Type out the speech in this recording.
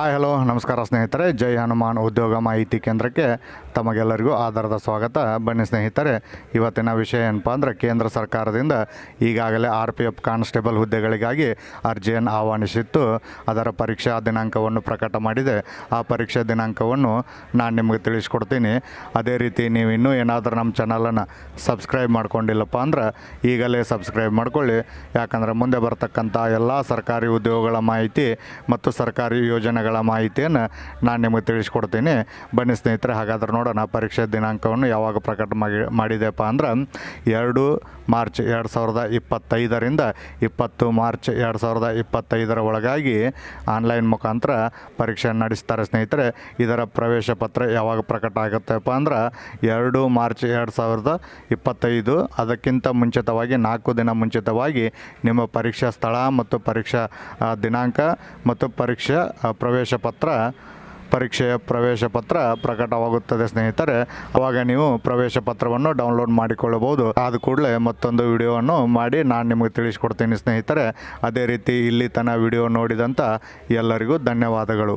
Hi hello ನಮಸ್ಕಾರ ಸ್ನೇಹಿತರೆ. ಜೈ ಹನುಮಾನ್ ಉದ್ಯೋಗ ಮಾಹಿತಿ ಕೇಂದ್ರಕ್ಕೆ ತಮಗೆಲ್ಲರಿಗೂ ಆಧಾರದ ಸ್ವಾಗತ. ಬನ್ನಿ ಸ್ನೇಹಿತರೆ, ಇವತ್ತಿನ ವಿಷಯ ಏನಪ್ಪ ಅಂದರೆ ಕೇಂದ್ರ ಸರ್ಕಾರದಿಂದ ಈಗಾಗಲೇ ಆರ್ ಪಿ ಎಫ್ ಕಾನ್ಸ್ಟೇಬಲ್ ಹುದ್ದೆಗಳಿಗಾಗಿ ಅರ್ಜಿಯನ್ನು ಆಹ್ವಾನಿಸಿತ್ತು. ಅದರ ಪರೀಕ್ಷಾ ದಿನಾಂಕವನ್ನು ಪ್ರಕಟ ಮಾಡಿದೆ. ಆ ಪರೀಕ್ಷಾ ದಿನಾಂಕವನ್ನು ನಾನು ನಿಮಗೆ ತಿಳಿಸ್ಕೊಡ್ತೀನಿ. ಅದೇ ರೀತಿ ನೀವು ಇನ್ನೂ ಏನಾದರೂ ನಮ್ಮ ಚಾನಲನ್ನು ಸಬ್ಸ್ಕ್ರೈಬ್ ಮಾಡ್ಕೊಂಡಿಲ್ಲಪ್ಪ ಅಂದ್ರೆ ಈಗಲೇ ಸಬ್ಸ್ಕ್ರೈಬ್ ಮಾಡ್ಕೊಳ್ಳಿ. ಯಾಕಂದರೆ ಮುಂದೆ ಬರ್ತಕ್ಕಂಥ ಎಲ್ಲ ಸರ್ಕಾರಿ ಉದ್ಯೋಗಗಳ ಮಾಹಿತಿ ಮತ್ತು ಸರ್ಕಾರಿ ಯೋಜನೆಗಳ ಮಾಹಿತಿಯನ್ನು ನಾನು ನಿಮಗೆ ತಿಳಿಸ್ಕೊಡ್ತೀನಿ. ಬನ್ನಿ ಸ್ನೇಹಿತರೆ ಹಾಗಾದ್ರೆ ನೋಡೋಣ ಪರೀಕ್ಷೆ ದಿನಾಂಕವನ್ನು ಯಾವಾಗ ಪ್ರಕಟ ಮಾಡಿ ಮಾಡಿದೆಪ್ಪ ಅಂದ್ರೆ ಎರಡು ಮಾರ್ಚ್ ಎರಡು ಸಾವಿರದ ಇಪ್ಪತ್ತೈದರಿಂದ ಇಪ್ಪತ್ತು ಮಾರ್ಚ್ ಎರಡು ಸಾವಿರದ ಇಪ್ಪತ್ತೈದರ ಒಳಗಾಗಿ ಆನ್ಲೈನ್ ಮುಖಾಂತರ ಪರೀಕ್ಷೆ ನಡೆಸ್ತಾರೆ ಸ್ನೇಹಿತರೆ. ಇದರ ಪ್ರವೇಶ ಪತ್ರ ಯಾವಾಗ ಪ್ರಕಟ ಆಗುತ್ತೆಪ್ಪ ಅಂದ್ರೆ ಎರಡು ಮಾರ್ಚ್ ಎರಡು ಸಾವಿರದ ಇಪ್ಪತ್ತೈದು. ಅದಕ್ಕಿಂತ ಮುಂಚಿತವಾಗಿ ನಾಲ್ಕು ದಿನ ಮುಂಚಿತವಾಗಿ ನಿಮ್ಮ ಪರೀಕ್ಷಾ ಸ್ಥಳ ಮತ್ತು ಪರೀಕ್ಷಾ ದಿನಾಂಕ ಮತ್ತು ಪರೀಕ್ಷಾ ಆ, ಪ್ರವೇಶ ಪತ್ರ, ಪರೀಕ್ಷೆಯ ಪ್ರವೇಶ ಪತ್ರ ಪ್ರಕಟವಾಗುತ್ತದೆ ಸ್ನೇಹಿತರೆ. ಅವಾಗ ನೀವು ಪ್ರವೇಶ ಪತ್ರವನ್ನು ಡೌನ್ಲೋಡ್ ಮಾಡಿಕೊಳ್ಳಬಹುದು. ಆದ ಕೂಡಲೇ ಮತ್ತೊಂದು ವಿಡಿಯೋವನ್ನು ಮಾಡಿ ನಾನು ನಿಮಗೆ ತಿಳಿಸ್ಕೊಡ್ತೀನಿ ಸ್ನೇಹಿತರೆ. ಅದೇ ರೀತಿ ಇಲ್ಲಿ ತನ ವಿಡಿಯೋ ನೋಡಿದಂಥ ಎಲ್ಲರಿಗೂ ಧನ್ಯವಾದಗಳು.